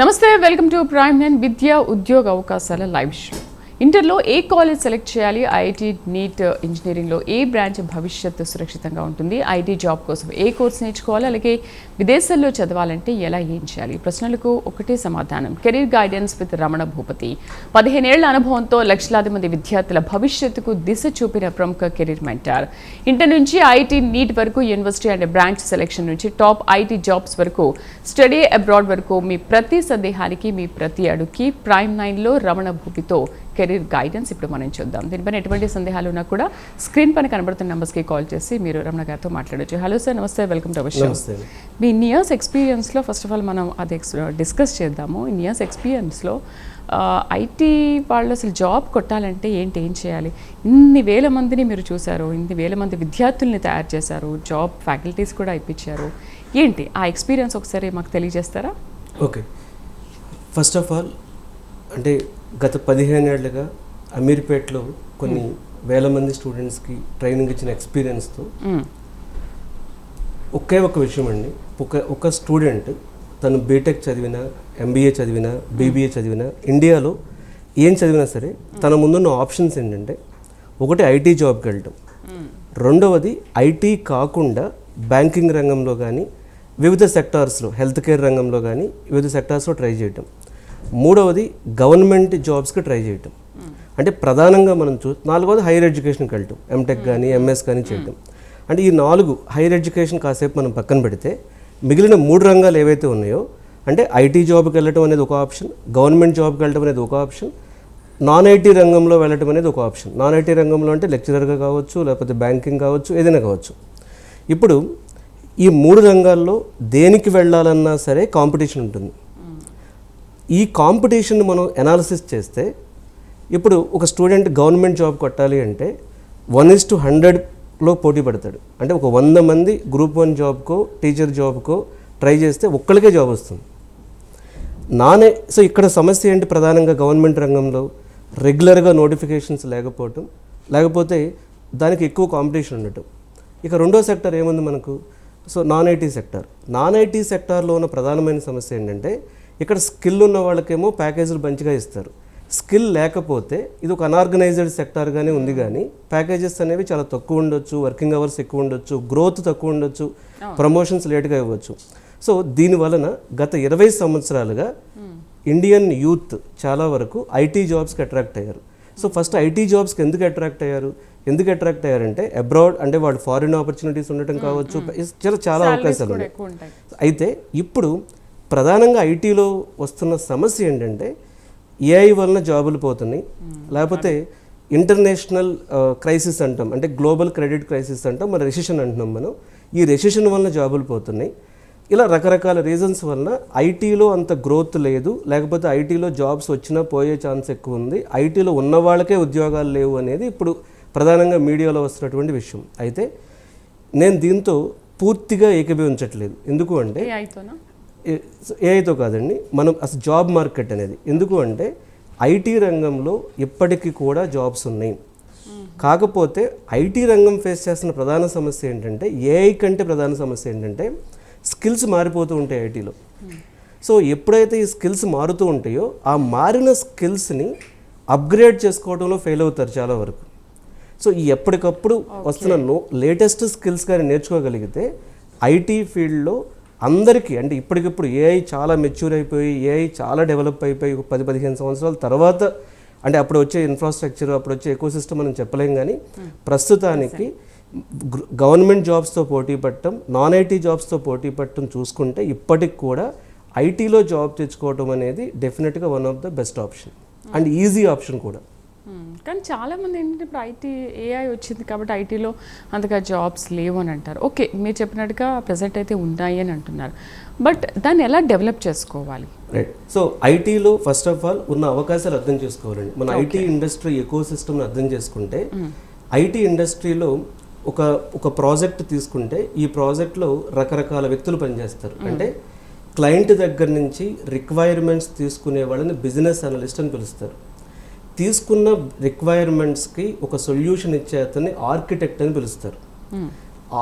నమస్తే welcome to prime nine విద్య ఉద్యోగ అవకాశాల లైవ్ షో. ఇంటర్లో ఏ కాలేజ్ సెలెక్ట్ చేయాలి? ఐఐటి నీట్ ఇంజనీరింగ్లో ఏ బ్రాంచ్ భవిష్యత్తు సురక్షితంగా ఉంటుంది? ఐటీ జాబ్ కోసం ఏ కోర్స్ నేర్చుకోవాలి? అలాగే విదేశాల్లో చదవాలంటే ఎలా ఏం చేయాలి? ప్రశ్నలకు ఒకటే సమాధానం. Career guidance with Ramana Bhupathi. పదిహేనేళ్ళ అనుభవంతో లక్షలాది మంది విద్యార్థుల భవిష్యత్తుకు దిశ చూపిన ప్రముఖ కెరీర్ మెంటార్. ఇంటర్ నుంచి ఐఐటి నీట్ వరకు యూనివర్సిటీ అండ్ బ్రాంచ్ సెలెక్షన్ నుంచి టాప్ ఐటీ జాబ్స్ వరకు స్టడీ అబ్రాడ్ వరకు మీ ప్రతి సందేహానికి మీ ప్రతి అడుగుకి ప్రైమ్ నైన్లో రమణ భూపితో కెరీర్ గైడెన్స్ ఇప్పుడు మనం చూద్దాం. దీనిపైన ఎటువంటి సందేహాలు ఉన్నా కూడా స్క్రీన్ పైన కనబడుతున్న నెంబర్స్కి కాల్ చేసి మీరు రమణ గారితో మాట్లాడొచ్చు. హలో సార్ నమస్తే వెల్కమ్ టు అవర్ మీ ఇన్ ఇయర్స్ ఎక్స్పీరియన్స్లో ఫస్ట్ ఆఫ్ ఆల్ మనం అది డిస్కస్ చేద్దాము. ఇన్ ఇయర్స్ ఎక్స్పీరియన్స్లో ఐటీ వాళ్ళు అసలు జాబ్ కొట్టాలంటే ఏంటి ఏం చేయాలి? ఇన్ని వేల మందిని మీరు చూశారు ఇన్ని వేల మంది విద్యార్థుల్ని తయారు చేశారు జాబ్ ఫ్యాకల్టీస్ కూడా ఇప్పించారు. ఏంటి? ఆ ఎక్స్పీరియన్స్ ఒకసారి మాకు తెలియజేస్తారా? ఓకే. ఫస్ట్ ఆఫ్ ఆల్ అంటే గత పదిహేను ఏళ్ళుగా అమీర్పేట్లో కొన్ని వేల మంది స్టూడెంట్స్కి ట్రైనింగ్ ఇచ్చిన ఎక్స్పీరియన్స్తో. ఒకే ఒక విషయం అండి. ఒక ఒక స్టూడెంట్ తను బీటెక్ చదివినా ఎంబీఏ చదివినా బీబీఏ చదివినా ఇండియాలో ఏం చదివినా సరే తన ముందున్న ఆప్షన్స్ ఏంటంటే ఒకటి ఐటీ జాబ్కి వెళ్ళటం రెండవది ఐటీ కాకుండా బ్యాంకింగ్ రంగంలో కానీ వివిధ సెక్టార్స్లో హెల్త్ కేర్ రంగంలో కానీ వివిధ సెక్టార్స్లో ట్రై చేయటం. మూడవది గవర్నమెంట్ జాబ్స్కి ట్రై చేయటం. అంటే ప్రధానంగా మనం చూ నాలుగవది హైయర్ ఎడ్యుకేషన్కి వెళ్ళటం ఎంటెక్ కానీ ఎంఎస్ కానీ చేయటం. అంటే ఈ నాలుగు హైయర్ ఎడ్యుకేషన్ కాసేపు మనం పక్కన పెడితే మిగిలిన మూడు రంగాలు ఏవైతే ఉన్నాయో అంటే ఐటీ జాబ్కి వెళ్ళటం అనేది ఒక ఆప్షన్ గవర్నమెంట్ జాబ్కి వెళ్ళటం అనేది ఒక ఆప్షన్ నాన్ ఐటీ రంగంలో వెళ్ళటం అనేది ఒక ఆప్షన్. నాన్ ఐటీ రంగంలో అంటే లెక్చరర్గా కావచ్చు లేకపోతే బ్యాంకింగ్ కావచ్చు ఏదైనా కావచ్చు. ఇప్పుడు ఈ మూడు రంగాల్లో దేనికి వెళ్ళాలన్నా సరే కాంపిటీషన్ ఉంటుంది. ఈ కాంపిటీషన్ మనం ఎనాలిసిస్ చేస్తే ఇప్పుడు ఒక స్టూడెంట్ గవర్నమెంట్ జాబ్ కొట్టాలి అంటే వన్ ఇస్ టు హండ్రెడ్లో పోటీ పడతాడు. అంటే ఒక వంద మంది గ్రూప్ వన్ జాబ్కో టీచర్ జాబ్కో ట్రై చేస్తే ఒక్కడికే జాబ్ వస్తుంది. నానే సో ఇక్కడ సమస్య ఏంటి ప్రధానంగా గవర్నమెంట్ రంగంలో? రెగ్యులర్గా నోటిఫికేషన్స్ లేకపోవటం లేకపోతే దానికి ఎక్కువ కాంపిటీషన్ ఉండటం. ఇక రెండో సెక్టర్ ఏముంది మనకు? So non IT sector non IT సెక్టార్లో ఉన్న ప్రధానమైన సమస్య ఏంటంటే ఇక్కడ స్కిల్ ఉన్న వాళ్ళకేమో ప్యాకేజీలు మంచిగా ఇస్తారు. స్కిల్ లేకపోతే ఇది ఒక అనార్గనైజ్డ్ సెక్టార్గానే ఉంది కానీ ప్యాకేజెస్ అనేవి చాలా తక్కువ ఉండొచ్చు వర్కింగ్ అవర్స్ ఎక్కువ ఉండొచ్చు గ్రోత్ తక్కువ ఉండొచ్చు ప్రమోషన్స్ లేట్గా ఇవ్వచ్చు. సో దీని వలన గత ఇరవై సంవత్సరాలుగా ఇండియన్ యూత్ చాలా వరకు ఐటీ జాబ్స్కి అట్రాక్ట్ అయ్యారు. సో ఫస్ట్ ఐటీ జాబ్స్కి ఎందుకు అట్రాక్ట్ అయ్యారు? ఎందుకు అట్రాక్ట్ అయ్యారంటే అబ్రాడ్ అంటే వాళ్ళు ఫారిన్ ఆపర్చునిటీస్ ఉండటం కావచ్చు చాలా చాలా అవకాశాలు ఉన్నాయి. అయితే ఇప్పుడు ప్రధానంగా ఐటీలో వస్తున్న సమస్య ఏంటంటే ఏఐ వలన జాబులు పోతున్నాయి. లేకపోతే ఇంటర్నేషనల్ క్రైసిస్ అంటాం. అంటే గ్లోబల్ క్రెడిట్ క్రైసిస్ అంటాం మన రెసిషన్ అంటున్నాం మనం. ఈ రెసిషన్ వలన జాబులు పోతున్నాయి. ఇలా రకరకాల రీజన్స్ వలన ఐటీలో అంత గ్రోత్ లేదు. లేకపోతే ఐటీలో జాబ్స్ వచ్చినా పోయే ఛాన్స్ ఎక్కువ ఉంది. ఐటీలో ఉన్న వాళ్ళకే ఉద్యోగాలు లేవు అనేది ఇప్పుడు ప్రధానంగా మీడియాలో వస్తున్నటువంటి విషయం. అయితే నేను దీంతో పూర్తిగా ఏకీభవించట్లేదు. ఎందుకు అంటే ఏఐతో కాదండి మనం అసలు జాబ్ మార్కెట్ అనేది. ఎందుకు అంటే ఐటీ రంగంలో ఇప్పటికీ కూడా జాబ్స్ ఉన్నాయి. కాకపోతే ఐటీ రంగం ఫేస్ చేస్తున్న ప్రధాన సమస్య ఏంటంటే ఏఐ కంటే ప్రధాన సమస్య ఏంటంటే స్కిల్స్ మారిపోతూ ఉంటాయి ఐటీలో సో ఎప్పుడైతే ఈ స్కిల్స్ మారుతూ ఉంటాయో ఆ మారిన స్కిల్స్ని అప్గ్రేడ్ చేసుకోవడంలో ఫెయిల్ అవుతారు చాలా వరకు. సో ఈ ఎప్పటికప్పుడు వస్తున్న లేటెస్ట్ స్కిల్స్ కానీ నేర్చుకోగలిగితే ఐటీ ఫీల్డ్లో అందరికీ అంటే ఇప్పటికిప్పుడు ఏఐ చాలా మెచ్యూర్ అయిపోయి ఏఐ చాలా డెవలప్ అయిపోయి ఒక పది పదిహేను సంవత్సరాల తర్వాత అంటే అప్పుడు వచ్చే ఇన్ఫ్రాస్ట్రక్చర్ అప్పుడు వచ్చే ఎకో సిస్టమ్ మనం చెప్పలేం కానీ ప్రస్తుతానికి గవర్నమెంట్ జాబ్స్తో పోటీ పట్టడం నాన్ ఐటీ జాబ్స్తో పోటీ పట్టడం చూసుకుంటే ఇప్పటికి కూడా ఐటీలో జాబ్ తెచ్చుకోవటం అనేది డెఫినెట్గా one of the best option and easy option కూడా. కానీ చాలా మంది ఏంటంటే ఇప్పుడు ఐటీ ఏఐ వచ్చింది కాబట్టి ఐటీలో అంతగా జాబ్స్ లేవు అని అంటారు. ఓకే మీరు చెప్పినట్టుగా ప్రజెంట్ అయితే ఉన్నాయి అని అంటున్నారు. బట్ దాన్ని ఎలా డెవలప్ చేసుకోవాలి? రైట్ సో ఐటీలో ఫస్ట్ ఆఫ్ ఆల్ ఉన్న అవకాశాలు అర్థం చేసుకోవాలండి. మన ఐటీ ఇండస్ట్రీ ఎకో సిస్టమ్ని అర్థం చేసుకుంటే ఐటీ ఇండస్ట్రీలో ఒక ఒక ప్రాజెక్ట్ తీసుకుంటే ఈ ప్రాజెక్ట్లో రకరకాల వ్యక్తులు పనిచేస్తారు. అంటే క్లయింట్ దగ్గర నుంచి రిక్వైర్మెంట్స్ తీసుకునే వాళ్ళని బిజినెస్ అనలిస్ట్ అని పిలుస్తారు. తీసుకున్న రిక్వైర్మెంట్స్కి ఒక సొల్యూషన్ ఇచ్చే అతన్ని ఆర్కిటెక్ట్ అని పిలుస్తారు.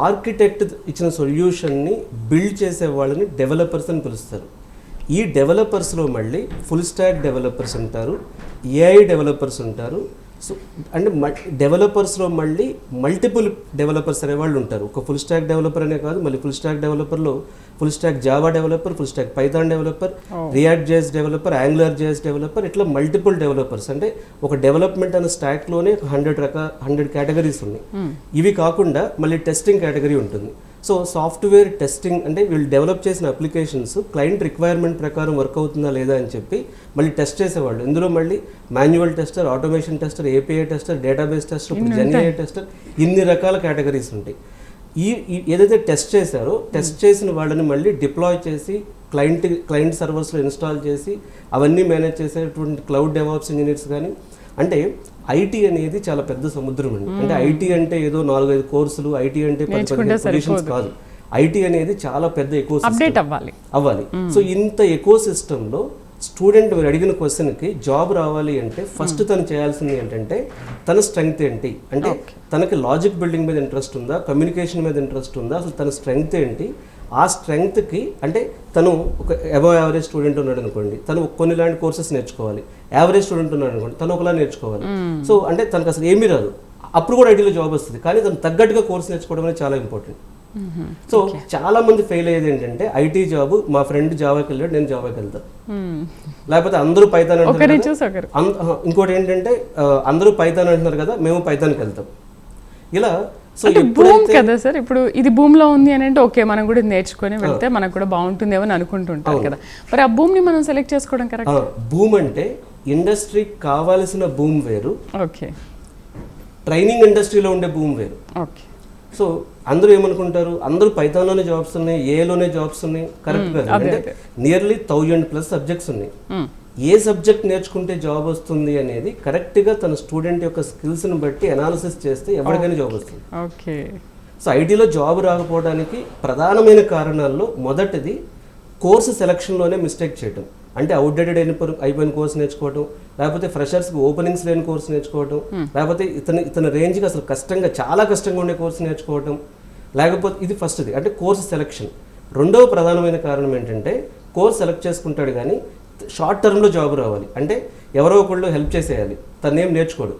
ఆర్కిటెక్ట్ ఇచ్చిన సొల్యూషన్ని బిల్డ్ చేసే వాళ్ళని డెవలపర్స్ అని పిలుస్తారు. ఈ డెవలపర్స్లో మళ్ళీ ఫుల్ స్టాక్ డెవలపర్స్ ఉంటారు ఏఐ డెవలపర్స్ ఉంటారు సో అంటే డెవలపర్స్లో మళ్ళీ మల్టిపుల్ డెవలపర్స్ అనే వాళ్ళు ఉంటారు. ఒక ఫుల్ స్టాక్ డెవలపర్ అనే కాదు మళ్ళీ full stack డెవలపర్లో full stack Java developer full stack Python developer React JS developer Angular JS developer ఇట్లా మల్టిపుల్ డెవలపర్స్ అంటే ఒక డెవలప్మెంట్ అనే స్టాక్లోనే హండ్రెడ్ రకాల హండ్రెడ్ కేటగిరీస్ ఉన్నాయి. ఇవి కాకుండా మళ్ళీ టెస్టింగ్ కేటగిరీ ఉంటుంది. సో సాఫ్ట్వేర్ టెస్టింగ్ అంటే వీళ్ళు డెవలప్ చేసిన అప్లికేషన్స్ క్లయింట్ రిక్వైర్మెంట్ ప్రకారం వర్క్ అవుతుందా లేదా అని చెప్పి మళ్ళీ టెస్ట్ చేసేవాళ్ళు. ఇందులో మళ్ళీ manual tester automation tester API tester database tester ఇప్పుడు టెస్టర్ ఇన్ని రకాల కేటగిరీస్ ఉంటాయి. ఈ ఏదైతే టెస్ట్ చేశారో టెస్ట్ చేసిన వాళ్ళని మళ్ళీ డిప్లాయ్ చేసి క్లయింట్ క్లయింట్ సర్వర్స్లో ఇన్స్టాల్ చేసి అవన్నీ మేనేజ్ చేసేటువంటి క్లౌడ్ డెవాప్స్ ఇంజనీర్స్ కానీ అంటే ఐటీ అనేది చాలా పెద్ద సముద్రం అండి. అంటే ఐటీ అంటే ఏదో నాలుగైదు కోర్సులు ఐటీ అంటే పది పొజిషన్స్ కాదు. ఐటీ అనేది చాలా పెద్ద ఎక్కువ అప్డేట్ అవ్వాలి. అవ్వాలి. సో ఇంత ఎకో సిస్టంలో స్టూడెంట్ మీరు అడిగిన క్వశ్చన్కి జాబ్ రావాలి అంటే ఫస్ట్ తను చేయాల్సింది ఏంటంటే తన స్ట్రెంగ్త్ ఏంటి? అంటే తనకి లాజిక్ బిల్డింగ్ మీద ఇంట్రెస్ట్ ఉందా? కమ్యూనికేషన్ మీద ఇంట్రెస్ట్ ఉందా? అసలు తన స్ట్రెంగ్త్ ఏంటి? ఆ స్ట్రెంగ్త్కి అంటే తను ఒక అబవ్ యావరేజ్ స్టూడెంట్ ఉన్నాడు అనుకోండి తను కొన్ని లాంటి కోర్సెస్ నేర్చుకోవాలి. యావరేజ్ స్టూడెంట్ ఉన్నాడు అనుకోండి తను ఒకలా నేర్చుకోవాలి. సో అంటే తనకు అసలు ఏమీ రాదు. అప్పుడు కూడా ఐటీలో జాబ్ వస్తుంది. కానీ తను తగ్గట్టుగా కోర్స్ నేర్చుకోవడం అనేది చాలా ఇంపార్టెంట్. సో చాలా మంది ఫెయిల్ అయ్యేది ఏంటంటే ఐటీ జాబ్ మా ఫ్రెండ్ జావాకి వెళ్ళాడు నేను జావాకి వెళ్తాను లేకపోతే అందరూ పైతాన్ అంటారు ఒకరిని కదా, చూసి ఒకరు. అం- ఆహా, ఇంకోటి ఏంటంటే అందరూ పైతాన్ అంటున్నారు కదా మేము పైతాన్కి వెళ్తాం. ఇలా సో భూమ్ కదా సార్ ఇప్పుడు ఇది భూమిలో ఉంది అని అంటే ఓకే మనం కూడా నేర్చుకొని వెళ్తే మనకు కూడా బాగుంటుందేమో అని అనుకుంటుంటారు కదా. మరి ఆ భూమిని మనం సెలెక్ట్ చేసుకోవడం కరెక్ట్ భూమ్ అంటే ఇండస్ట్రీకి కావాల్సిన భూమ్ వేరు. ఓకే. ట్రైనింగ్ ఇండస్ట్రీలో ఉండే భూమ్ వేరు. ఓకే. సో అందరూ ఏమనుకుంటారు? అందరూ పైథాన్లోనే జాబ్స్ ఉన్నాయి ఏలోనే జాబ్స్ ఉన్నాయి. కరెక్ట్ కదా? అంటే నియర్లీ థౌజండ్ ప్లస్ సబ్జెక్ట్స్ ఉన్నాయి. ఏ సబ్జెక్ట్ నేర్చుకుంటే జాబ్ వస్తుంది అనేది కరెక్ట్గా తన స్టూడెంట్ యొక్క స్కిల్స్ని బట్టి అనాలిసిస్ చేస్తే ఎవరికైనా జాబ్ వస్తుంది. ఓకే. సో ఐటీలో జాబ్ రాకపోవడానికి ప్రధానమైన కారణాల్లో మొదటిది కోర్సు సెలక్షన్లోనే మిస్టేక్ చేయటం. అంటే అవుట్డేటెడ్ అయిన అయిపోయిన కోర్స్ నేర్చుకోవటం లేకపోతే ఫ్రెషర్స్కి ఓపెనింగ్స్ లేని కోర్స్ నేర్చుకోవటం లేకపోతే ఇతని ఇతని రేంజ్కి అసలు కష్టంగా చాలా కష్టంగా ఉండే కోర్స్ నేర్చుకోవటం లేకపోతే ఇది ఫస్ట్ది. అంటే కోర్సు సెలక్షన్. రెండవ ప్రధానమైన కారణం ఏంటంటే కోర్స్ సెలెక్ట్ చేసుకుంటాడు కానీ షార్ట్ టర్మ్లో జాబ్ రావాలి. అంటే ఎవరో ఒకళ్ళు హెల్ప్ చేసేయాలి. తను ఏం నేర్చుకోడు.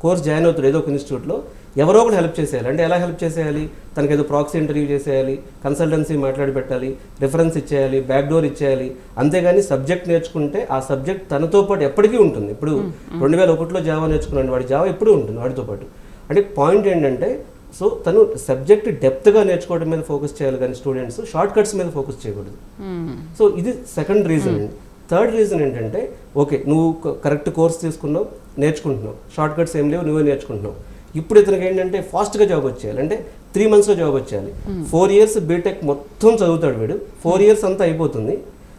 కోర్స్ జాయిన్ అవుతాడు ఏదో ఒక ఇన్స్టిట్యూట్లో. ఎవరో ఒకటి హెల్ప్ చేసేయాలి. అంటే ఎలా హెల్ప్ చేసేయాలి? తనకి ఏదో ప్రాక్సీ ఇంటర్వ్యూ చేసేయాలి. కన్సల్టెన్సీ మాట్లాడి పెట్టాలి. రిఫరెన్స్ ఇచ్చేయాలి. బ్యాక్ డోర్ ఇచ్చేయాలి. అంతేగాని సబ్జెక్ట్ నేర్చుకుంటే ఆ సబ్జెక్ట్ తనతో పాటు ఎప్పటికీ ఉంటుంది. ఇప్పుడు రెండు వేల ఒకటిలో జావా నేర్చుకున్నాడు. వాడి జావా ఎప్పుడూ ఉంటుంది వాడితో పాటు. అంటే పాయింట్ ఏంటంటే సో తను సబ్జెక్ట్ డెప్త్గా నేర్చుకోవడం మీద ఫోకస్ చేయాలి కానీ స్టూడెంట్స్ షార్ట్ కట్స్ మీద ఫోకస్ చేయకూడదు. సో ఇది సెకండ్ రీజన్. అండి థర్డ్ రీజన్ ఏంటంటే ఓకే నువ్వు కరెక్ట్ కోర్స్ తీసుకున్నావు నేర్చుకుంటున్నావు. షార్ట్ కట్స్ ఏం లేవు నువ్వే నేర్చుకుంటున్నావు. ఇప్పుడు ఇతనికి ఏంటంటే ఫాస్ట్గా జాబ్ వచ్చేయాలి. అంటే త్రీ మంత్స్లో జాబ్ వచ్చేయాలి. ఫోర్ ఇయర్స్ బీటెక్ మొత్తం చదువుతాడు వీడు. ఫోర్ ఇయర్స్ అంతా అయిపోతుంది.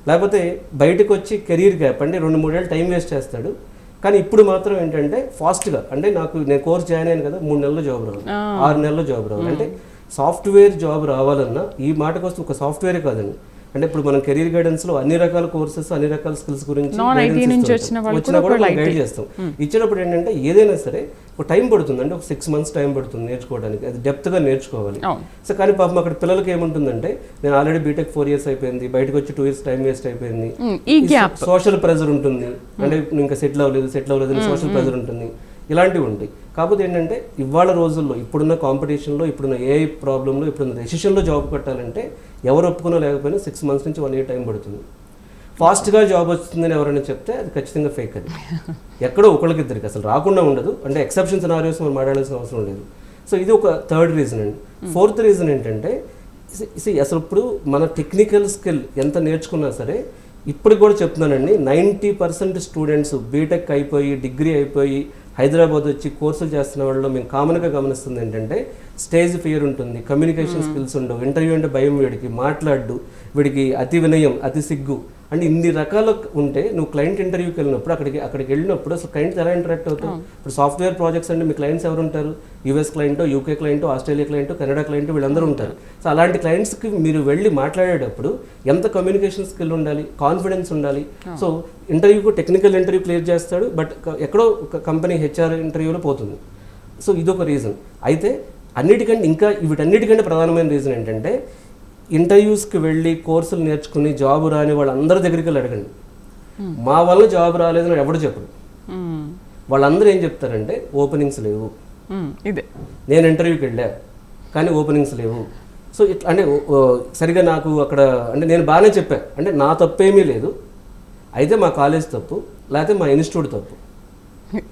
లేకపోతే బయటకు వచ్చి కెరీర్ గ్యాప్ అంటే రెండు మూడేళ్ళు టైం వేస్ట్ చేస్తాడు. కానీ ఇప్పుడు మాత్రం ఏంటంటే ఫాస్ట్గా అంటే నాకు నేను కోర్స్ జాయిన్ అయ్యాను కదా మూడు నెలల్లో జాబ్ రావాలి. ఆరు నెలల్లో జాబ్ రావాలి. అంటే సాఫ్ట్వేర్ జాబ్ రావాలన్నా ఈ మాటకు వస్తే ఒక సాఫ్ట్వేరే కాదండి. అంటే ఇప్పుడు మనం కెరీర్ గైడెన్స్లో అన్ని రకాల కోర్సెస్ అన్ని రకాల స్కిల్స్ గురించి వచ్చిన కూడా గైడ్ చేస్తాం. ఇచ్చినప్పుడు ఏంటంటే ఏదైనా సరే ఒక టైం పడుతుంది. అంటే ఒక సిక్స్ మంత్స్ టైం పడుతుంది నేర్చుకోవడానికి. అది డెప్త్గా నేర్చుకోవాలి. సో కానీ పాపం అక్కడ పిల్లలకి ఏముంటుందంటే నేను ఆల్రెడీ బీటెక్ ఫోర్ ఇయర్స్ అయిపోయింది. బయటకు వచ్చి టూ ఇయర్స్ టైం వేస్ట్ అయిపోయింది. సోషల్ ప్రెజర్ ఉంటుంది. అంటే నువ్వు ఇంకా సెటిల్ అవ్వలేదు సెటిల్ అవ్వలేదు సోషల్ ప్రెజర్ ఉంటుంది. ఇలాంటివి ఉంటాయి. కాకపోతే ఏంటంటే ఇవాళ రోజుల్లో ఇప్పుడున్న కాంపిటీషన్లో ఇప్పుడున్న ఏ ప్రాబ్లంలో ఇప్పుడున్న డెసిషన్లో జాబ్ కట్టాలంటే ఎవరు ఒప్పుకున్నా లేకపోయినా సిక్స్ మంత్స్ నుంచి వన్ ఇయర్ టైం పడుతుంది. ఫాస్ట్గా జాబ్ వస్తుందని ఎవరైనా చెప్తే అది ఖచ్చితంగా ఫేక్ అది. ఎక్కడో ఒకళ్ళకి ఇద్దరికి అసలు రాకుండా ఉండదు. అంటే ఎక్సెప్షన్స్ సినారియోస్ మనం మాట్లాడాల్సిన అవసరం లేదు. సో ఇది ఒక థర్డ్ రీజన్ అండి. ఫోర్త్ రీజన్ ఏంటంటే అసలు ఇప్పుడు మన టెక్నికల్ స్కిల్ ఎంత నేర్చుకున్నా సరే ఇప్పుడు కూడా చెప్తున్నానండి నైంటీ పర్సెంట్ స్టూడెంట్స్ బీటెక్ అయిపోయి డిగ్రీ అయిపోయి హైదరాబాద్ వచ్చి కోర్సులు చేస్తున్న వాళ్ళలో మేము కామన్గా గమనిస్తుంది ఏంటంటే స్టేజ్ ఫియర్ ఉంటుంది కమ్యూనికేషన్ స్కిల్స్ ఉండవు ఇంటర్వ్యూ అంటే భయం వీడికి మాట్లాడు వీడికి అతి వినయం అతి సిగ్గు అంటే ఇన్ని రకాలు ఉంటే నువ్వు క్లయింట్ ఇంటర్వ్యూకి వెళ్ళినప్పుడు అక్కడికి అక్కడికి వెళ్ళినప్పుడు అసలు క్లయింట్ ఎలా ఇంటరాక్ట్ అవుతావు? ఇప్పుడు సాఫ్ట్వేర్ ప్రాజెక్ట్స్ అంటే మీ క్లయింట్స్ ఎవరు ఉంటారు? US client UK client Australia client Canada client వీళ్ళందరూ ఉంటారు. సో అలాంటి క్లయింట్స్కి మీరు వెళ్ళి మాట్లాడేటప్పుడు ఎంత కమ్యూనికేషన్ స్కిల్ ఉండాలి? కాన్ఫిడెన్స్ ఉండాలి? సో ఇంటర్వ్యూకు టెక్నికల్ ఇంటర్వ్యూ క్లియర్ చేస్తాడు బట్ ఎక్కడో ఒక కంపెనీ హెచ్ఆర్ ఇంటర్వ్యూలో పోతుంది. సో ఇదొక రీజన్ అయితే అన్నిటికంటే ఇంకా వీటన్నిటికంటే ప్రధానమైన రీజన్ ఏంటంటే ఇంటర్వ్యూస్కి వెళ్ళి కోర్సులు నేర్చుకుని జాబ్ రాని వాళ్ళందరి దగ్గరికి వెళ్ళి అడగండి. మా వల్ల జాబ్ రాలేదని ఎవడు చెప్పడు. వాళ్ళందరూ ఏం చెప్తారంటే ఓపెనింగ్స్ లేవు. ఇదే. నేను ఇంటర్వ్యూకి వెళ్ళా కానీ ఓపెనింగ్స్ లేవు. సో ఇట్లా అంటే సరిగా నాకు అక్కడ అంటే నేను బాగానే చెప్పా. అంటే నా తప్పేమీ లేదు. అయితే మా కాలేజ్ తప్పు లేకపోతే మా ఇన్స్టిట్యూట్ తప్పు.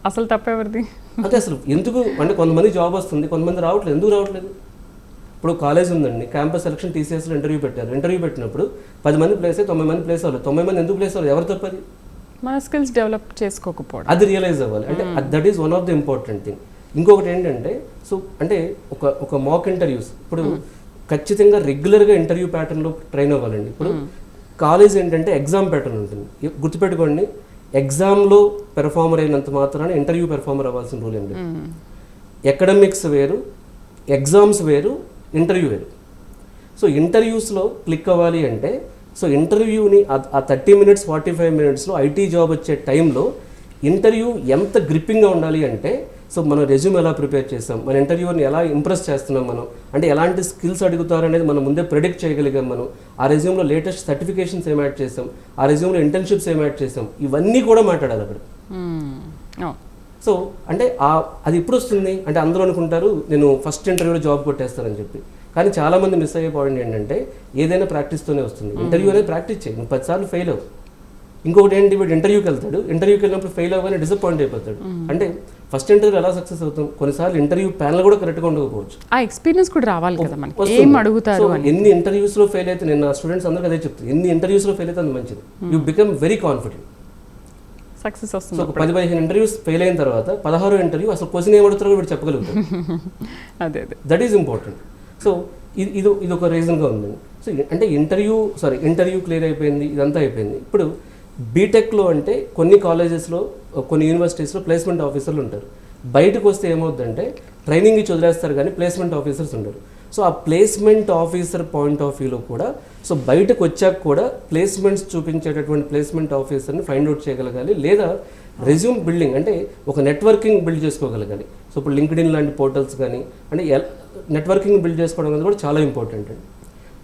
అసలు తప్పెవరిది అంటే అసలు ఎందుకు అంటే కొంతమంది జాబ్ వస్తుంది కొంతమంది రావట్లేదు. ఎందుకు రావట్లేదు? ఇప్పుడు కాలేజ్ ఉందండి. క్యాంపస్ సెలక్షన్ టీసీఎస్లో ఇంటర్వ్యూ పెట్టారు. ఇంటర్వ్యూ పెట్టినప్పుడు పది మంది ప్లేస్ అయ్యి తొంభై మంది ప్లేస్ అవ్వాలి. తొంభై మంది ఎందుకు ప్లేస్ అవ్వాలి? ఎవరు తప్పది మన స్కిల్స్ డెవలప్ చేసుకోకపోవడం. అది రియలైజ్ అవ్వాలి. అంటే that is one of the important thing ఇంకొకటి ఏంటంటే సో అంటే ఒక ఒక మాక్ ఇంటర్వ్యూస్ ఇప్పుడు ఖచ్చితంగా రెగ్యులర్గా ఇంటర్వ్యూ ప్యాటర్న్లో ట్రైన్ అవ్వాలండి. ఇప్పుడు కాలేజ్ ఏంటంటే ఎగ్జామ్ ప్యాటర్న్ ఉంటుంది. గుర్తుపెట్టుకోండి ఎగ్జామ్లో పెర్ఫార్మర్ అయినంత మాత్రాన ఇంటర్వ్యూ పెర్ఫార్మర్ అవ్వాల్సిన రూల్ ఏం లేదు. మ్మ్. ఎకడమిక్స్ వేరు ఎగ్జామ్స్ వేరు ఇంటర్వ్యూ సో ఇంటర్వ్యూస్లో క్లిక్ అవ్వాలి అంటే సో ఇంటర్వ్యూని ఆ- థర్టీ మినిట్స్ ఫార్టీ ఫైవ్ మినిట్స్లో ఐటీ జాబ్ వచ్చే టైంలో ఇంటర్వ్యూ ఎంత గ్రిప్పింగ్గా ఉండాలి అంటే సో మనం రెజ్యూమ్ ఎలా ప్రిపేర్ చేస్తాం మన ఇంటర్వ్యూని ఎలా ఇంప్రెస్ చేస్తున్నాం మనం అంటే ఎలాంటి స్కిల్స్ అడుగుతారు అనేది మనం ముందే ప్రెడిక్ట్ చేయగలిగాం మనం ఆ రెజ్యూమ్లో లేటెస్ట్ సర్టిఫికేషన్స్ ఏం యాడ్ చేస్తాం ఆ రెజ్యూమ్లో ఇంటర్న్షిప్స్ ఏం యాడ్ చేస్తాం ఇవన్నీ కూడా మాట్లాడాలి అక్కడ. సో అంటే ఆ అది ఎప్పుడు వస్తుంది అంటే అందరూ అనుకుంటారు నేను ఫస్ట్ ఇంటర్వ్యూలో జాబ్ కొట్టేస్తానని చెప్పి. కానీ చాలా మంది మిస్ అయ్యే పాయింట్ ఏంటంటే ఏదైనా ప్రాక్టీస్తోనే వస్తుంది. ఇంటర్వ్యూ అనేది ప్రాక్టీస్ చేయి. నువ్వు పదిసార్లు ఫెయిల్ అవ్వు. ఇంకొకటి ఏంటి వీడు ఇంటర్వ్యూకి వెళ్తాడు. ఇంటర్వ్యూకి వెళ్ళినప్పుడు ఫెయిల్ అవ్వగానే డిసప్పాయింట్ అయిపోతాడు. అంటే ఫస్ట్ ఇంటర్వ్యూ ఎలా సక్సెస్ అవుతాం? కొన్నిసార్లు ఇంటర్వ్యూ ప్యానల్ కూడా కరెక్ట్గా ఉండకపోవచ్చు. ఆ ఎక్స్పీరియన్స్ కూడా రావాలి కదా మనకి. ఏం అడుగుతారు ఎన్ని ఇంటర్వ్యూస్లో ఫెయిల్ అయితే నేను నా స్టూడెంట్స్ అందరికీ అదే చెప్తాను ఎన్ని ఇంటర్వ్యూస్లో ఫెయిల్ అయితే అంత మంచిది. You become very confident success వస్తుంది పది పదిహేను ఇంటర్వ్యూస్ ఫెయిల్ అయిన తర్వాత పదహారో ఇంటర్వ్యూ అసలు క్వశ్చన్ ఏమడుతారో వీడు చెప్పగలుగుతాడు. అదే అదే. దట్ ఈజ్ ఇంపార్టెంట్ సో ఇది ఇది ఇది ఒక రీజన్గా ఉందండి సో అంటే ఇంటర్వ్యూ సారీ ఇంటర్వ్యూ క్లియర్ అయిపోయింది ఇదంతా అయిపోయింది. ఇప్పుడు బీటెక్లో అంటే కొన్ని కాలేజెస్లో కొన్ని యూనివర్సిటీస్లో ప్లేస్మెంట్ ఆఫీసర్లు ఉంటారు. బయటకు వస్తే ఏమవుతుందంటే ట్రైనింగ్ ఇచ్చి వదిలేస్తారు కానీ ప్లేస్మెంట్ ఆఫీసర్స్ ఉండరు. సో ఆ ప్లేస్మెంట్ ఆఫీసర్ పాయింట్ ఆఫ్ వ్యూలో కూడా సో బయటకు వచ్చాక కూడా ప్లేస్మెంట్స్ చూపించేటటువంటి ప్లేస్మెంట్ ఆఫీసర్ని ఫైండ్ అవుట్ చేయగలగాలి లేదా రెజ్యూమ్ బిల్డింగ్ అంటే ఒక నెట్వర్కింగ్ బిల్డ్ చేసుకోగలగాలి. సో ఇప్పుడు లింక్డ్ఇన్ లాంటి పోర్టల్స్ కానీ అంటే నెట్వర్కింగ్ బిల్డ్ చేసుకోవడం అనేది కూడా చాలా ఇంపార్టెంట్ అండి.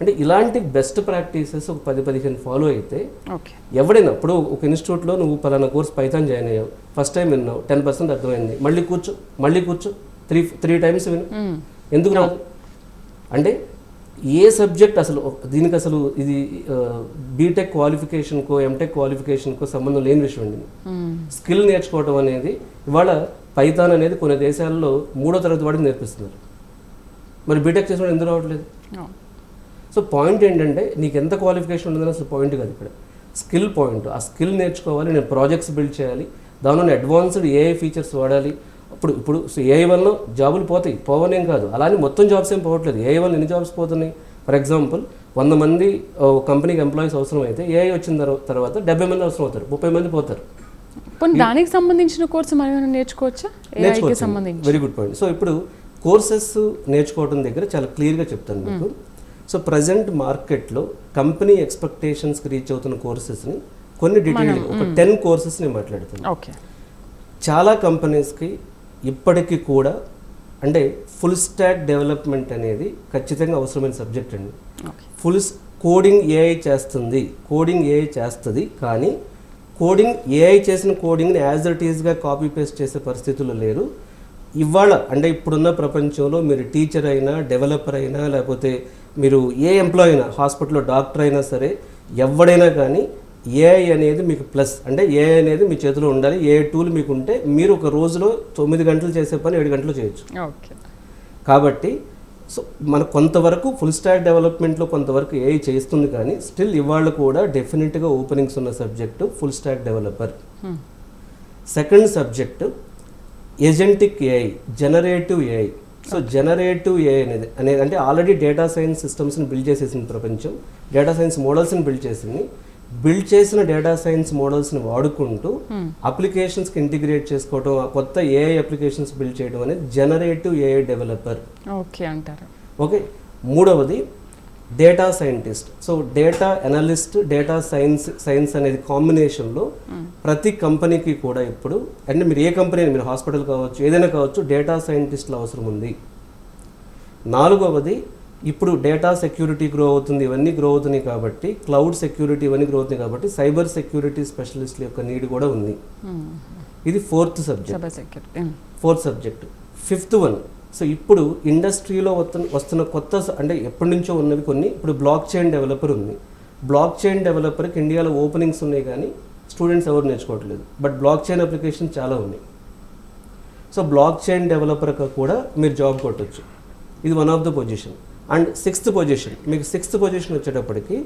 అంటే ఇలాంటి బెస్ట్ ప్రాక్టీసెస్ ఒక పది పదిహేను ఫాలో అయితే ఎవడైనా ఇప్పుడు ఒక ఇన్స్టిట్యూట్లో నువ్వు పలానా కోర్స్ పైథాన్ జాయిన్ అయ్యావు ఫస్ట్ టైం విన్నావు టెన్ పర్సెంట్ అర్థమైంది మళ్ళీ కూర్చో మళ్ళీ కూర్చో త్రీ త్రీ టైమ్స్ విను. ఎందుకు రాదు? అంటే ఏ సబ్జెక్ట్ అసలు దీనికి అసలు ఇది బీటెక్ క్వాలిఫికేషన్కో ఎంటెక్ క్వాలిఫికేషన్కో సంబంధం లేని విషయం అండి స్కిల్ నేర్చుకోవడం అనేది ఇవాళ పైథాన్ అనేది కొన్ని దేశాల్లో మూడో తరగతి వాడికి నేర్పిస్తున్నారు. మరి బీటెక్ చేసిన ఎందుకు రావట్లేదు? సో పాయింట్ ఏంటంటే నీకు ఎంత క్వాలిఫికేషన్ ఉందని అసలు పాయింట్ కాదు ఇక్కడ. స్కిల్ పాయింట్ ఆ స్కిల్ నేర్చుకోవాలి నేను ప్రాజెక్ట్స్ బిల్డ్ చేయాలి దానిలో అడ్వాన్స్డ్ ఏఐ ఫీచర్స్ వాడాలి ఇప్పుడు ఇప్పుడు ఏఐ వల్ల జాబులు పోతాయి? పోవనేం కాదు. అలానే మొత్తం జాబ్స్ ఏం పోవట్లేదు. ఏఐ వల్ల ఎన్ని జాబ్స్ పోతున్నాయి? ఫర్ ఎగ్జాంపుల్ వంద మంది కంపెనీకి ఎంప్లాయీస్ అవసరం అయితే ఏఐ వచ్చిన తర్వా- తర్వాత డెబ్బై మంది అవసరం అవుతారు ముప్పై మంది పోతారు. దానికి సంబంధించిన కోర్సు మనం నేర్చుకోవచ్చా? సంబంధించి? వెరీ గుడ్ పాయింట్ సో ఇప్పుడు కోర్సెస్ నేర్చుకోవడం దగ్గర చాలా క్లియర్గా చెప్తాను మీకు. సో ప్రజెంట్ మార్కెట్లో కంపెనీ ఎక్స్పెక్టేషన్స్కి రీచ్ అవుతున్న కోర్సెస్ని కొన్ని డీటెయిల్ ఒక టెన్ కోర్సెస్ నేను మాట్లాడుతాను ఓకే. చాలా కంపెనీస్కి ఇప్పటికీ కూడా అంటే ఫుల్ స్టాక్ డెవలప్మెంట్ అనేది ఖచ్చితంగా అవసరమైన సబ్జెక్ట్ అండి. ఫుల్ కోడింగ్ ఏఐ చేస్తుంది. కోడింగ్ ఏఐ చేస్తుంది. కానీ కోడింగ్ ఏఐ చేసిన కోడింగ్ని యాజ్ ఇట్ ఈస్గా కాపీ పేస్ట్ చేసే పరిస్థితుల్లో లేరు. ఇవాళ అంటే ఇప్పుడున్న ప్రపంచంలో మీరు టీచర్ అయినా డెవలపర్ అయినా లేకపోతే మీరు ఏ ఎంప్లాయ్ అయినా హాస్పిటల్లో డాక్టర్ అయినా సరే ఎవడైనా కానీ ఏఐ అనేది మీకు ప్లస్ అంటే ఏఐ అనేది మీ చేతిలో ఉండాలి. ఏ టూల్ మీకు ఉంటే మీరు ఒక రోజులో తొమ్మిది గంటలు చేసే పని ఏడు గంటలు చేయొచ్చు. కాబట్టి సో మన కొంతవరకు ఫుల్ స్టాక్ డెవలప్మెంట్లో కొంతవరకు ఏఐ చేస్తుంది కానీ స్టిల్ ఇవాళ కూడా డెఫినెట్గా ఓపెనింగ్స్ ఉన్న subject full stack developer second subject agentic AI generative AI so generative AI అనేది అనేది అంటే ఆల్రెడీ డేటా సైన్స్ సిస్టమ్స్ని బిల్డ్ చేసేసింది ప్రపంచం. డేటా సైన్స్ మోడల్స్ని బిల్డ్ చేసింది. బిల్డ్ చేసిన డేటా సైన్స్ మోడల్స్ని వాడుకుంటూ అప్లికేషన్స్కి ఇంటిగ్రేట్ చేసుకోవడం కొత్త ఏఐ అప్లికేషన్స్ బిల్డ్ చేయడం అనేది జనరేటివ్ ఏఐ డెవలపర్ ఓకే అంటారు. ఓకే మూడవది data scientist. So data analyst data science science అనేది కాంబినేషన్లో ప్రతి కంపెనీకి కూడా ఇప్పుడు అంటే మీరు ఏ కంపెనీ మీరు హాస్పిటల్ కావచ్చు ఏదైనా కావచ్చు డేటా సైంటిస్టుల అవసరం ఉంది. నాలుగవది ఇప్పుడు డేటా సెక్యూరిటీ గ్రో అవుతుంది ఇవన్నీ గ్రో అవుతున్నాయి కాబట్టి క్లౌడ్ సెక్యూరిటీ ఇవన్నీ గ్రో అవుతున్నాయి కాబట్టి సైబర్ సెక్యూరిటీ స్పెషలిస్ట్ల యొక్క నీడ్ కూడా ఉంది. ఇది fourth subject. Fourth subject. Fifth one. So ఇప్పుడు ఇండస్ట్రీలో వస్తున్న వస్తున్న కొత్త అంటే ఎప్పటి నుంచో ఉన్నవి కొన్ని ఇప్పుడు బ్లాక్ చైన్ డెవలపర్ ఉంది. బ్లాక్ చైన్ డెవలపర్కి ఇండియాలో ఓపెనింగ్స్ ఉన్నాయి కానీ స్టూడెంట్స్ ఎవరు నేర్చుకోవట్లేదు. బట్ బ్లాక్ చైన్ అప్లికేషన్ చాలా ఉన్నాయి సో బ్లాక్ చైన్ డెవలపర్గా కూడా మీరు జాబ్ కొట్టొచ్చు. ఇది one of the position. And sixth position మీకు సిక్స్త్ పొజిషన్ వచ్చేటప్పటికి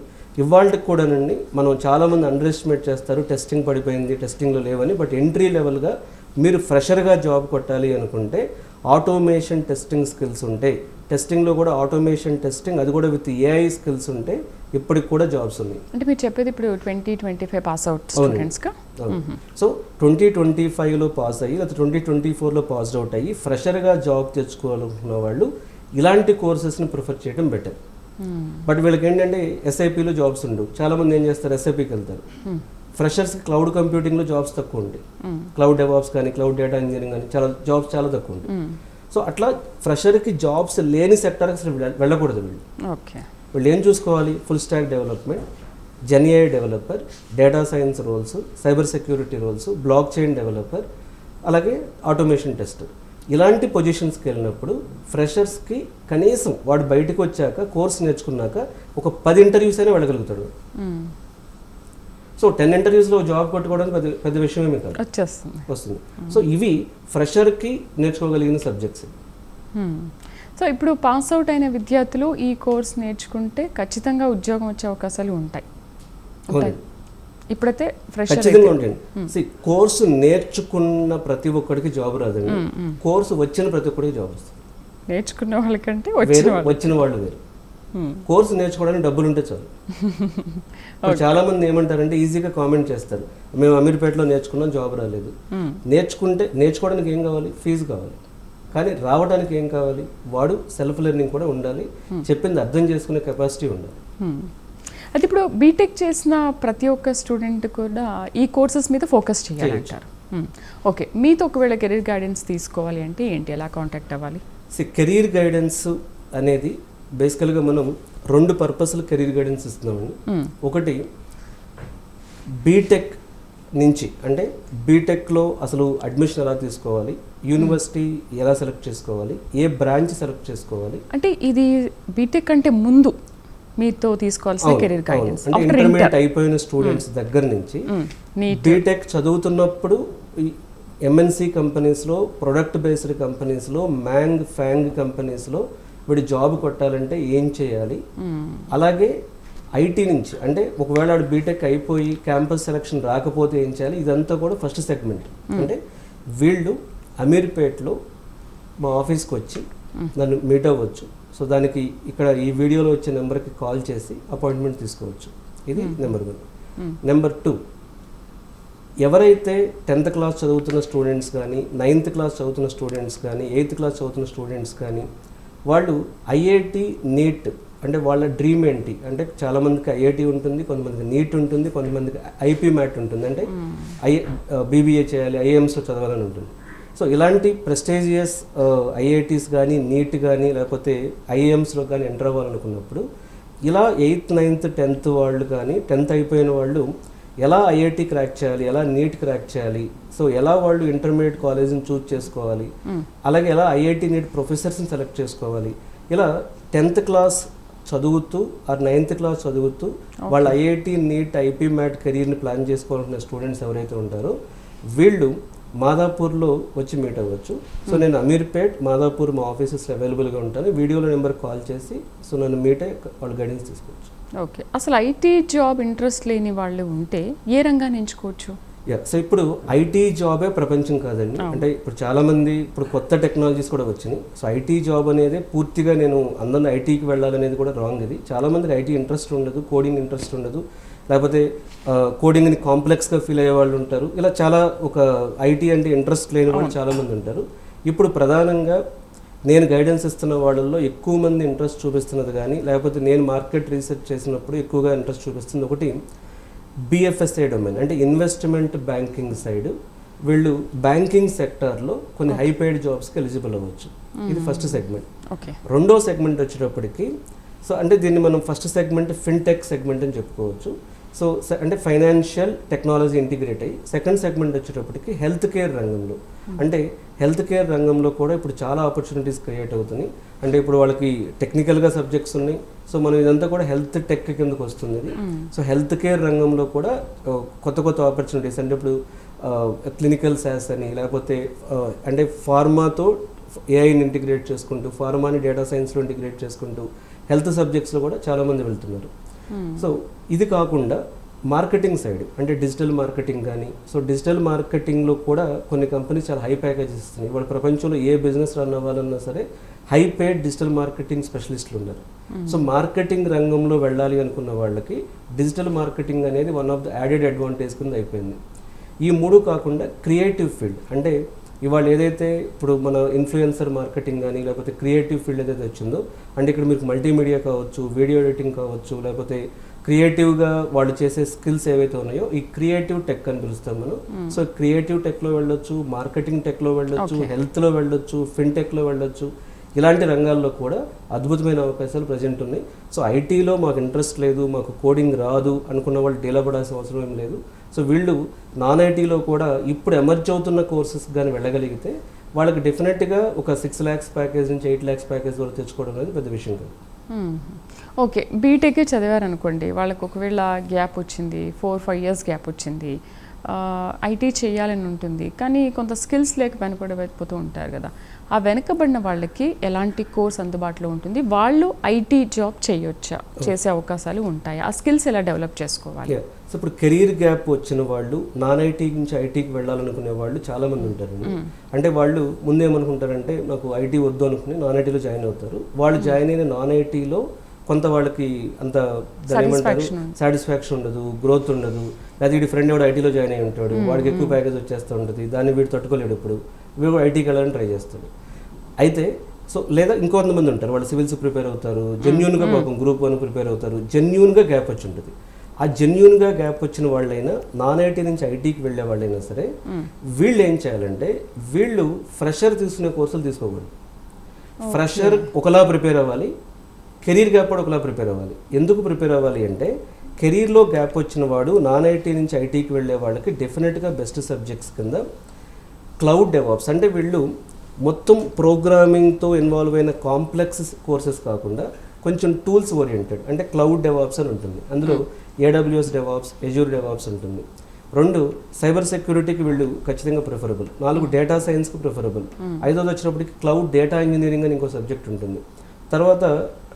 ఇవాళకి కూడానండి మనం చాలామంది అండర్ ఎస్టిమేట్ చేస్తారు టెస్టింగ్ పడిపోయింది టెస్టింగ్లో లేవని బట్ ఎంట్రీ లెవెల్గా మీరు ఫ్రెషర్గా జాబ్ కొట్టాలి అనుకుంటే ఆటోమేషన్ టెస్టింగ్ స్కిల్స్ ఉంటాయి. టెస్టింగ్లో కూడా ఆటోమేషన్ టెస్టింగ్ అది కూడా విత్ ఏఐ స్కిల్స్ ఉంటే ఇప్పటికి కూడా జాబ్స్ ఉన్నాయి. అంటే మీరు చెప్పేది ఇప్పుడు twenty twenty five pass out. స్టూడెంట్స్గా so twenty twenty ఫైవ్లో పాస్ అయ్యి లేదా ట్వంటీ ట్వంటీ ఫోర్లో పాస్ అవుట్ అయ్యి ఫ్రెషర్గా జాబ్ తెచ్చుకోవాలనుకున్న వాళ్ళు ఇలాంటి కోర్సెస్ని ప్రిఫర్ చేయడం బెటర్. బట్ వీళ్ళకి ఏంటంటే ఎస్ఐపిలో జాబ్స్ ఉండవు. చాలామంది ఏం చేస్తారు? ఎస్ఐపికి వెళ్తారు. ఫ్రెషర్స్కి క్లౌడ్ కంప్యూటింగ్లో జాబ్స్ తక్కువ ఉంటాయి. క్లౌడ్ డెవాప్స్ కానీ క్లౌడ్ డేటా ఇంజనీరింగ్ కానీ చాలా జాబ్స్ చాలా తక్కువ ఉంటాయి. సో అట్లా ఫ్రెషర్కి జాబ్స్ లేని సెక్టర్కి అసలు వెళ్ళ- వెళ్ళకూడదు వీళ్ళు. ఓకే. వీళ్ళు ఏం చూసుకోవాలి? Full stack development GenAI developer data science roles cyber security roles blockchain developer అలాగే ఆటోమేషన్ టెస్టర్. ఇలాంటి పొజిషన్స్కి వెళ్ళినప్పుడు ఫ్రెషర్స్కి కనీసం వాడు బయటకు వచ్చాక కోర్స్ నేర్చుకున్నాక ఒక పది ఇంటర్వ్యూస్ అయినా వెళ్ళగలుగుతాడు. సో టెన్ ఇంటర్వ్యూస్లో జాబ్ కొట్టుకోవడానికి పెద్ద పెద్ద విషయమేమి కాదు. వచ్చేస్తుంది. వస్తుంది. సో ఇవి ఫ్రెషర్కి నేర్చుకోగలిగిన సబ్జెక్ట్స్ సో ఇప్పుడు పాస్ అవుట్ అయిన విద్యార్థులు ఈ కోర్స్ నేర్చుకుంటే ఖచ్చితంగా ఉద్యోగం వచ్చే అవకాశాలు ఉంటాయి. ఉంటాయి. ఇప్పుడైతే ఖచ్చితంగా ఉంటాయండి సి కోర్సు నేర్చుకున్న ప్రతి ఒక్కడికి జాబ్ రాదండి. కోర్సు వచ్చిన ప్రతి ఒక్కడికి జాబ్ వస్తుంది. నేర్చుకున్న వాళ్ళకంటే వచ్చిన వాళ్ళు వచ్చిన వాళ్ళు వేరు. కోర్సు నేర్చుకోవడానికి డబ్బులు ఉంటే చాలు. చాలా మంది ఏమంటారంటే ఈజీగా కామెంట్ చేస్తారు. మేము అమీర్పేటలో నేర్చుకున్నాం జాబ్ రాలేదు. నేర్చుకుంటే నేర్చుకోవడానికి ఏం కావాలి? ఫీజు కావాలి. కానీ రావడానికి ఏం కావాలి? వాడు సెల్ఫ్ లెర్నింగ్ కూడా ఉండాలి. చెప్పింది అర్థం చేసుకునే కెపాసిటీ ఉండాలి. అది ఇప్పుడు బీటెక్ చేసిన ప్రతి ఒక్క స్టూడెంట్ కూడా ఈ కోర్సెస్ మీద ఫోకస్ చేయాలంటారు. ఓకే మీతో ఒకవేళ కెరీర్ గైడెన్స్ తీసుకోవాలి అంటే ఏంటి? ఎలా కాంటాక్ట్ అవ్వాలి? కెరీర్ గైడెన్స్ అనేది బేసికల్గా మనం రెండు పర్పస్లు కెరీర్ గైడెన్స్ ఇస్తున్నామండి. Hmm. ఒకటి బీటెక్ నుంచి అంటే బీటెక్లో అసలు అడ్మిషన్ ఎలా తీసుకోవాలి? యూనివర్సిటీ ఎలా సెలెక్ట్ చేసుకోవాలి? ఏ బ్రాంచ్ సెలెక్ట్ చేసుకోవాలి? అంటే ఇది బీటెక్ అంటే ముందు మీతో తీసుకోవాల్సిన కెరీర్. గైడెన్స్ ఇంటర్మీడియట్ ఇంటర్ అయిపోయిన స్టూడెంట్స్ దగ్గర నుంచి బీటెక్ చదువుతున్నప్పుడు ఎంఎన్సి కంపెనీస్లో ప్రొడక్ట్ బేస్డ్ కంపెనీస్లో మ్యాంగ్ ఫ్యాంగ్ కంపెనీస్లో వీడు జాబ్ కొట్టాలంటే ఏం చేయాలి? అలాగే ఐటీ నుంచి అంటే ఒకవేళ వాడు బీటెక్ అయిపోయి క్యాంపస్ సెలక్షన్ రాకపోతే ఏం చేయాలి? ఇదంతా కూడా ఫస్ట్ సెగ్మెంట్ అంటే వీళ్ళు అమీర్పేట్లో మా ఆఫీస్కి వచ్చి నన్ను మీట్ అవ్వచ్చు. సో దానికి ఇక్కడ ఈ వీడియోలో వచ్చే నెంబర్కి కాల్ చేసి అపాయింట్మెంట్ తీసుకోవచ్చు. ఇది నెంబర్ వన్. Number two. ఎవరైతే టెన్త్ క్లాస్ చదువుతున్న స్టూడెంట్స్ కానీ నైన్త్ క్లాస్ చదువుతున్న స్టూడెంట్స్ కానీ ఎయిత్ క్లాస్ చదువుతున్న స్టూడెంట్స్ కానీ వాళ్ళు ఐఐటి నీట్ అంటే వాళ్ళ డ్రీమ్ ఏంటి? అంటే చాలామందికి ఐఐటి ఉంటుంది కొంతమందికి నీట్ ఉంటుంది కొంతమందికి ఐపీ మ్యాట్ ఉంటుంది. అంటే ఐ బీబీఏ చేయాలి ఐఏఎంస్లో చదవాలని ఉంటుంది. సో ఇలాంటి ప్రెస్టేజియస్ ఐఐటీస్ కానీ నీట్ కానీ లేకపోతే ఐఏఎమ్స్లో కానీ ఎంటర్ అవ్వాలనుకున్నప్పుడు ఇలా ఎయిత్ నైన్త్ టెన్త్ వాళ్ళు కానీ టెన్త్ అయిపోయిన వాళ్ళు ఎలా ఐఐటి క్రాక్ చేయాలి ఎలా నీట్ క్రాక్ చేయాలి సో ఎలా వాళ్ళు ఇంటర్మీడియట్ కాలేజ్ని చూస్ చేసుకోవాలి అలాగే ఎలా ఐఐటి నీట్ ప్రొఫెసర్స్ని సెలెక్ట్ చేసుకోవాలి ఇలా టెన్త్ క్లాస్ చదువుతూ ఆర్ నైన్త్ క్లాస్ చదువుతూ వాళ్ళ ఐఐటి నీట్ ఐపీ మ్యాట్ కెరీర్ని ప్లాన్ చేసుకోవాలనుకున్న స్టూడెంట్స్ ఎవరైతే ఉంటారో వీళ్ళు మాదాపూర్లో వచ్చి మీట్ అవ్వచ్చు. సో నేను అమీర్పేట్ మాదాపూర్ మా ఆఫీసెస్ అవైలబుల్గా ఉంటాను వీడియోలో నెంబర్ కాల్ చేసి సో నన్ను మీట్ అయ్యి వాళ్ళు గైడెన్స్ తీసుకోవచ్చు. ఓకే. అసలు ఐటీ జాబ్ ఇంట్రెస్ట్ లేని వాళ్ళు ఉంటే ఏ రంగాన్ని ఎంచుకోవచ్చు? సో ఇప్పుడు ఐటీ జాబే ప్రపంచం కాదండి. అంటే ఇప్పుడు చాలా మంది ఇప్పుడు కొత్త టెక్నాలజీస్ కూడా వచ్చినాయి. సో ఐటీ జాబ్ అనేది పూర్తిగా నేను అందరిని ఐటీకి వెళ్ళాలనేది కూడా రాంగ్ ఇది. చాలా మందికి ఐటీ ఇంట్రెస్ట్ ఉండదు కోడింగ్ ఇంట్రెస్ట్ ఉండదు. లేకపోతే కోడింగ్ని కాంప్లెక్స్గా ఫీల్ అయ్యే వాళ్ళు ఉంటారు. ఇలా చాలా ఒక ఐటీ అంటే ఇంట్రెస్ట్ లేని వాళ్ళు చాలా మంది ఉంటారు. ఇప్పుడు ప్రధానంగా నేను గైడెన్స్ ఇస్తున్న వాళ్ళల్లో ఎక్కువ మంది ఇంట్రెస్ట్ చూపిస్తున్నది కానీ లేకపోతే నేను మార్కెట్ రీసెర్చ్ చేసినప్పుడు ఎక్కువగా ఇంట్రెస్ట్ చూపిస్తుంది ఒకటి బిఎఫ్ఎస్ఐ డొమైన్ అంటే ఇన్వెస్ట్మెంట్ బ్యాంకింగ్ సైడ్. వీళ్ళు బ్యాంకింగ్ సెక్టార్లో కొన్ని హై పెయిడ్ జాబ్స్కి ఎలిజిబుల్ అవ్వచ్చు. ఇది ఫస్ట్ సెగ్మెంట్. రెండో సెగ్మెంట్ వచ్చేటప్పటికి సో అంటే దీన్ని మనం ఫస్ట్ సెగ్మెంట్ ఫిన్టెక్ సెగ్మెంట్ అని చెప్పుకోవచ్చు. సో అంటే ఫైనాన్షియల్ టెక్నాలజీ ఇంటిగ్రేట్ అయ్యి సెకండ్ సెగ్మెంట్ వచ్చేటప్పటికి హెల్త్ కేర్ రంగంలో. అంటే హెల్త్ కేర్ రంగంలో కూడా ఇప్పుడు చాలా ఆపర్చునిటీస్ క్రియేట్ అవుతున్నాయి. అంటే ఇప్పుడు వాళ్ళకి టెక్నికల్గా సబ్జెక్ట్స్ ఉన్నాయి. సో మనం ఇదంతా కూడా హెల్త్ టెక్ కిందకు వస్తుంది సో హెల్త్ కేర్ రంగంలో కూడా కొత్త కొత్త ఆపర్చునిటీస్ అంటే ఇప్పుడు క్లినికల్ శాస్ అని లేకపోతే అంటే ఫార్మాతో ఏఐని ఇంటిగ్రేట్ చేసుకుంటూ ఫార్మాని డేటా సైన్స్లో ఇంటిగ్రేట్ చేసుకుంటూ హెల్త్ సబ్జెక్ట్స్లో కూడా చాలామంది వెళ్తున్నారు. సో ఇది కాకుండా మార్కెటింగ్ సైడ్ అంటే డిజిటల్ మార్కెటింగ్ కానీ సో డిజిటల్ మార్కెటింగ్లో కూడా కొన్ని కంపెనీస్ చాలా హై ప్యాకేజెస్ ఇస్తున్నాయి. వాళ్ళ ప్రపంచంలో ఏ బిజినెస్ రన్ అవ్వాలన్నా సరే హై పేడ్ డిజిటల్ మార్కెటింగ్ స్పెషలిస్టులు ఉన్నారు. సో మార్కెటింగ్ రంగంలో వెళ్ళాలి అనుకున్న వాళ్ళకి డిజిటల్ మార్కెటింగ్ అనేది one of the added advantage కింద అయిపోయింది. ఈ మూడు కాకుండా క్రియేటివ్ ఫీల్డ్ అంటే ఇవాళ ఏదైతే ఇప్పుడు మన ఇన్ఫ్లుయెన్సర్ మార్కెటింగ్ కానీ లేకపోతే క్రియేటివ్ ఫీల్డ్ ఏదైతే వచ్చిందో అంటే ఇక్కడ మీకు మల్టీమీడియా కావచ్చు వీడియో ఎడిటింగ్ కావచ్చు లేకపోతే క్రియేటివ్గా వాళ్ళు చేసే స్కిల్స్ ఏవైతే ఉన్నాయో ఈ క్రియేటివ్ టెక్ అని పిలుస్తాం మనం. సో క్రియేటివ్ టెక్లో వెళ్ళొచ్చు మార్కెటింగ్ టెక్లో వెళ్ళొచ్చు. హెల్త్లో వెళ్ళొచ్చు ఫిన్టెక్లో వెళ్ళొచ్చు ఇలాంటి రంగాల్లో కూడా అద్భుతమైన అవకాశాలు ప్రజెంట్ ఉన్నాయి. సో ఐటీలో మాకు ఇంట్రెస్ట్ లేదు మాకు కోడింగ్ రాదు అనుకున్న వాళ్ళు డీలా పడాల్సిన అవసరం ఏం లేదు. సో వీళ్ళు నాన్ ఐటీలో కూడా ఇప్పుడు ఎమర్జ్ అవుతున్న కోర్సెస్ కానీ వెళ్ళగలిగితే వాళ్ళకి డెఫినెట్గా ఒక సిక్స్ ల్యాక్స్ ప్యాకేజ్ నుంచి ఎయిట్ ల్యాక్స్ ప్యాకేజ్ వరకు తెచ్చుకోవడం అనేది పెద్ద విషయం కాదు. ఓకే. బీటెక్ చదివారనుకోండి వాళ్ళకి ఒకవేళ గ్యాప్ వచ్చింది ఫోర్ ఫైవ్ ఇయర్స్ గ్యాప్ వచ్చింది ఐటీ చేయాలని ఉంటుంది కానీ కొంత స్కిల్స్ లేక వెనకబడిపోతూ ఉంటారు కదా. ఆ వెనకబడిన వాళ్ళకి ఎలాంటి కోర్స్ అందుబాటులో ఉంటుంది? వాళ్ళు ఐటీ జాబ్ చేయొచ్చా? చేసే అవకాశాలు ఉంటాయి? ఆ స్కిల్స్ ఎలా డెవలప్ చేసుకోవాలి. సో ఇప్పుడు కెరీర్ గ్యాప్ వచ్చిన వాళ్ళు నాన్ ఐటీ నుంచి ఐటీకి వెళ్ళాలనుకునే వాళ్ళు చాలా మంది ఉంటారండి అంటే వాళ్ళు ముందేమనుకుంటారంటే నాకు ఐటీ వద్దు అనుకుని నాన్ ఐటీలో జాయిన్ అవుతారు. వాళ్ళు జాయిన్ అయిన నాన్ ఐటీలో కొంత వాళ్ళకి అంత ఏమంటారు. సాటిస్ఫాక్షన్ ఉండదు. గ్రోత్ ఉండదు లేదా వీడి ఫ్రెండ్ ఎవడు ఐటీలో జాయిన్ అయి ఉంటాడు. వాడికి ఎక్కువ ప్యాకేజ్ వచ్చేస్తూ ఉంటుంది. దాన్ని వీడు తట్టుకోలేడు ఇప్పుడు. వీడు ఐటీకి వెళ్ళాలని ట్రై చేస్తాడు. అయితే సో లేదా ఇంకొంతమంది ఉంటారు. వాళ్ళు సివిల్స్ ప్రిపేర్ అవుతారు. జెన్యున్గా పాపం గ్రూప్ వన్ ప్రిపేర్ అవుతారు. జెన్యున్గా గ్యాప్ వచ్చి ఉంటుంది. ఆ జెన్యున్గా గ్యాప్ వచ్చిన వాళ్ళైనా నాన్ ఐటీ నుంచి ఐటీకి వెళ్ళే వాళ్ళైనా సరే వీళ్ళు ఏం చేయాలంటే వీళ్ళు ఫ్రెషర్ తీసుకునే కోర్సులు తీసుకోకూడదు. ఫ్రెషర్ ఒకలా ప్రిపేర్ అవ్వాలి కెరీర్ గ్యాప్ కూడా ఒకలా ప్రిపేర్ అవ్వాలి. ఎందుకు ప్రిపేర్ అవ్వాలి అంటే కెరీర్లో గ్యాప్ వచ్చిన వాడు నాన్ ఐటీ నుంచి ఐటీకి వెళ్ళే వాళ్ళకి డెఫినెట్గా బెస్ట్ సబ్జెక్ట్స్ కింద క్లౌడ్ డెవాప్స్ అంటే వీళ్ళు మొత్తం ప్రోగ్రామింగ్తో ఇన్వాల్వ్ అయిన కాంప్లెక్స్ కోర్సెస్ కాకుండా కొంచెం టూల్స్ ఓరియంటెడ్ అంటే క్లౌడ్ డెవాప్స్ అని ఉంటుంది. అందులో ఏడబ్ల్యూఎస్ డెవాప్స్ ఎజూర్ డెవాప్స్ ఉంటుంది. రెండు సైబర్ సెక్యూరిటీకి వీళ్ళు ఖచ్చితంగా ప్రిఫరబుల్ నాలుగు డేటా సైన్స్కి ప్రిఫరబుల్ ఐదోది వచ్చినప్పటికి క్లౌడ్ డేటా ఇంజనీరింగ్ అని ఇంకో సబ్జెక్ట్ ఉంటుంది. తర్వాత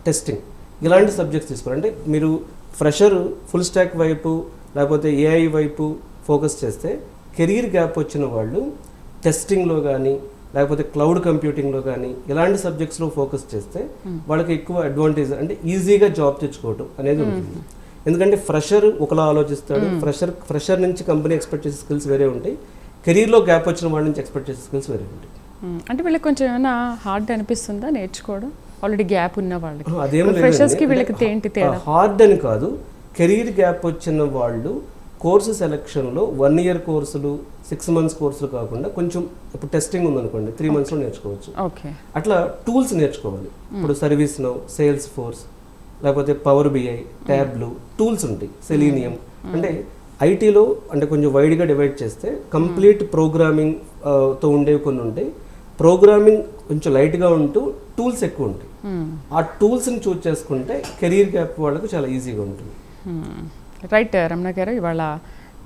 టెస్టింగ్ ఇలాంటి సబ్జెక్ట్స్ తీసుకోవాలి అంటే మీరు ఫ్రెషర్ ఫుల్ స్టాక్ వైపు లేకపోతే ఏఐ వైపు ఫోకస్ చేస్తే కెరీర్ గ్యాప్ వచ్చిన వాళ్ళు టెస్టింగ్లో కానీ లేకపోతే క్లౌడ్ కంప్యూటింగ్లో కానీ ఇలాంటి సబ్జెక్ట్స్లో ఫోకస్ చేస్తే వాళ్ళకి ఎక్కువ అడ్వాంటేజ్ అంటే ఈజీగా జాబ్ తెచ్చుకోవటం అనేది ఉంటుంది. ఎందుకంటే ఫ్రెషర్ ఒకలా ఆలోచిస్తాడు. ఫ్రెషర్ ఫ్రెషర్ నుంచి కంపెనీ ఎక్స్పెక్ట్ చేసే స్కిల్స్ వేరే ఉంటాయి. కెరీర్లో గ్యాప్ వచ్చిన వాళ్ళ నుంచి ఎక్స్పెక్ట్ చేసే స్కిల్స్ వేరే ఉంటాయి. అంటే వీళ్ళకి కొంచెం ఏమైనా హార్డ్ అనిపిస్తుందా నేర్చుకోవడం? ఆల్రెడీ గ్యాప్ ఉన్న వాళ్ళకి. అదేం ఫ్రెషర్స్కి వీళ్ళకి ఏంటి హార్డ్ అని కాదు కెరీర్ గ్యాప్ వచ్చిన వాళ్ళు కోర్సు సెలక్షన్లో వన్ ఇయర్ కోర్సులు సిక్స్ మంత్స్ కోర్సులు కాకుండా కొంచెం ఇప్పుడు టెస్టింగ్ ఉందనుకోండి త్రీ మంత్స్లో నేర్చుకోవచ్చు. అట్లా టూల్స్ నేర్చుకోవాలి. ఇప్పుడు సర్వీస్ నౌ సేల్స్ ఫోర్స్ లేకపోతే పవర్ బిఐ ట్యాబ్లు టూల్స్ ఉంటాయి సెలీనియం. అంటే ఐటీలో అంటే కొంచెం వైడ్గా డివైడ్ చేస్తే కంప్లీట్ ప్రోగ్రామింగ్తో ఉండేవి కొన్ని ఉంటాయి. ప్రోగ్రామింగ్ కొంచెం లైట్గా ఉంటూ టూల్స్ ఎక్కువ ఉంటాయి. ఆ టూల్స్ని చూస్ చేసుకుంటే కెరీర్ గ్యాప్ వాళ్ళకు చాలా ఈజీగా ఉంటుంది. రైట్ రమణ గారు ఇవాళ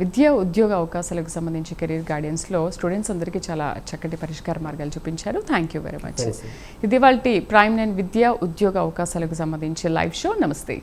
విద్యా ఉద్యోగ అవకాశాలకు సంబంధించి కెరీర్ గైడెన్స్లో స్టూడెంట్స్ అందరికీ చాలా చక్కటి పరిష్కార మార్గాలు చూపించారు. థ్యాంక్ యూ వెరీ మచ్ ఇది వాళ్ళ ప్రైమ్ నైన్ విద్యా ఉద్యోగ అవకాశాలకు సంబంధించి లైవ్ షో నమస్తే.